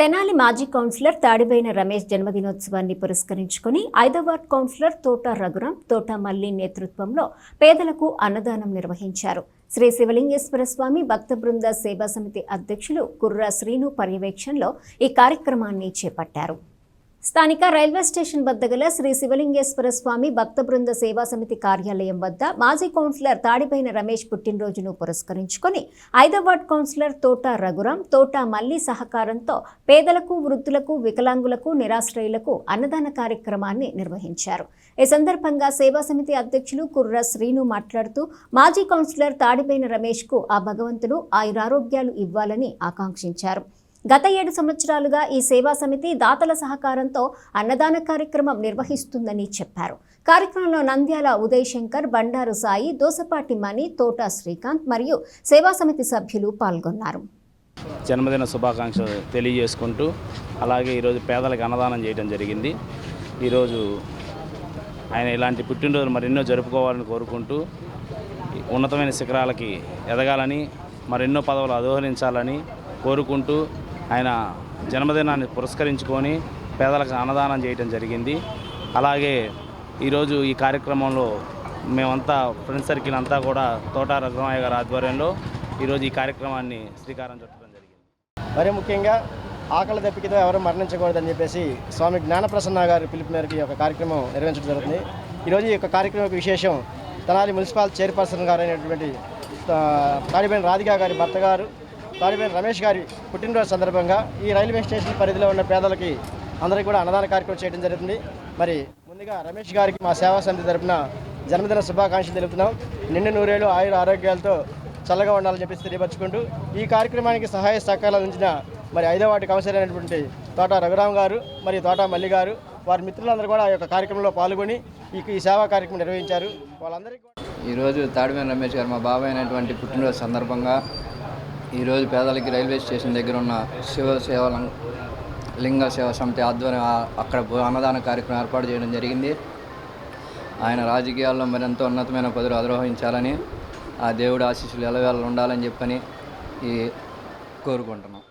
తెనాలి మాజీ కౌన్సిలర్ తాడిబైన రమేష్ జన్మదినోత్సవాన్ని పురస్కరించుకుని ఐదవార్డ్ కౌన్సిలర్ తోట రఘురాం తోట మల్లి నేతృత్వంలో పేదలకు అన్నదానం నిర్వహించారు. శ్రీ శివలింగేశ్వర స్వామి భక్త బృంద సేవా సమితి అధ్యక్షులు కుర్రా శ్రీను పర్యవేక్షణలో ఈ కార్యక్రమాన్ని చేపట్టారు. స్థానిక రైల్వే స్టేషన్ వద్ద గల శ్రీ శివలింగేశ్వర స్వామి భక్త బృంద సేవా సమితి కార్యాలయం వద్ద మాజీ కౌన్సిలర్ తాడిపైన రమేష్ పుట్టినరోజును పురస్కరించుకొని హైదరాబాద్ కౌన్సిలర్ తోట రఘురాం తోట మల్లి సహకారంతో పేదలకు వృద్ధులకు వికలాంగులకు నిరాశ్రయులకు అన్నదాన కార్యక్రమాన్ని నిర్వహించారు. ఈ సందర్భంగా సేవా సమితి అధ్యక్షులు కుర్ర శ్రీను మాట్లాడుతూ మాజీ కౌన్సిలర్ తాడిపైన రమేష్కు ఆ భగవంతుడు ఆయురారోగ్యాలు ఇవ్వాలని ఆకాంక్షించారు. గత ఏడు సంవత్సరాలుగా ఈ సేవా సమితి దాతల సహకారంతో అన్నదాన కార్యక్రమం నిర్వహిస్తుందని చెప్పారు. కార్యక్రమంలో నంద్యాల ఉదయ్ శంకర్ బండారు సాయి దోసపాటి మణి తోట శ్రీకాంత్ మరియు సేవా సమితి సభ్యులు పాల్గొన్నారు. జన్మదిన శుభాకాంక్షలు తెలియజేసుకుంటూ అలాగే ఈరోజు పేదలకు అన్నదానం చేయడం జరిగింది. ఈరోజు ఆయన ఇలాంటి పుట్టినరోజులు మరెన్నో జరుపుకోవాలని కోరుకుంటూ ఉన్నతమైన శిఖరాలకి ఎదగాలని మరెన్నో పదవులు అధోహరించాలని కోరుకుంటూ ఆయన జన్మదినాన్ని పురస్కరించుకొని పేదలకు అన్నదానం చేయడం జరిగింది. అలాగే ఈరోజు ఈ కార్యక్రమంలో మేమంతా ఫ్రెండ్ సర్కిల్ అంతా కూడా తోట రఘురామయ్య గారి ఆధ్వర్యంలో ఈరోజు ఈ కార్యక్రమాన్ని శ్రీకారం చుట్టడం జరిగింది. మరి ముఖ్యంగా ఆకలి దప్పికతో ఎవరు మరణించకూడదని చెప్పేసి స్వామి జ్ఞానప్రసన్న గారి పిలుపు మేరకు ఈ యొక్క కార్యక్రమం నిర్వహించడం జరుగుతుంది. ఈరోజు ఈ యొక్క కార్యక్రమం విశేషం తెనాలి మున్సిపల్ చైర్పర్సన్ గారు అయినటువంటి తాడిబేని రాధికా గారి భర్త గారు తాడిబేని రమేష్ గారి పుట్టినరోజు సందర్భంగా ఈ రైల్వే స్టేషన్ పరిధిలో ఉన్న పేదలకి అందరికీ కూడా అన్నదాన కార్యక్రమం చేయడం జరుగుతుంది. మరి ముందుగా రమేష్ గారికి మా సేవా సమితి తరఫున జన్మదిన శుభాకాంక్షలు తెలుపుతున్నాం. నిండు నూరేళ్ళు ఆయుర ఆరోగ్యాలతో చల్లగా ఉండాలని చెప్పేసి తెలియపరచుకుంటూ ఈ కార్యక్రమానికి సహాయ సహకారాలు అందించిన మరి ఐదో వార్డు కౌన్సిలర్ అయినటువంటి తోట రఘురామ్ గారు మరి తోట మల్లి గారు వారి మిత్రులందరూ కూడా ఆ యొక్క కార్యక్రమంలో పాల్గొని ఈ సేవా కార్యక్రమం నిర్వహించారు. వాళ్ళందరికీ ఈరోజు తాడిమేన రమేష్ గారు మా బాబాయ్ అయినటువంటి పుట్టినరోజు సందర్భంగా ఈరోజు పేదలకి రైల్వే స్టేషన్ దగ్గర ఉన్న శివ సేవ లింగ సేవ సమితి ఆధ్వర్యం అక్కడ అన్నదాన కార్యక్రమం ఏర్పాటు చేయడం జరిగింది. ఆయన రాజకీయాల్లో మరింత ఉన్నతమైన పదవులు అధిరోహించాలని ఆ దేవుడు ఆశీస్సులు ఎలవేళ ఉండాలని చెప్పని ఈ కోరుకుంటున్నాం.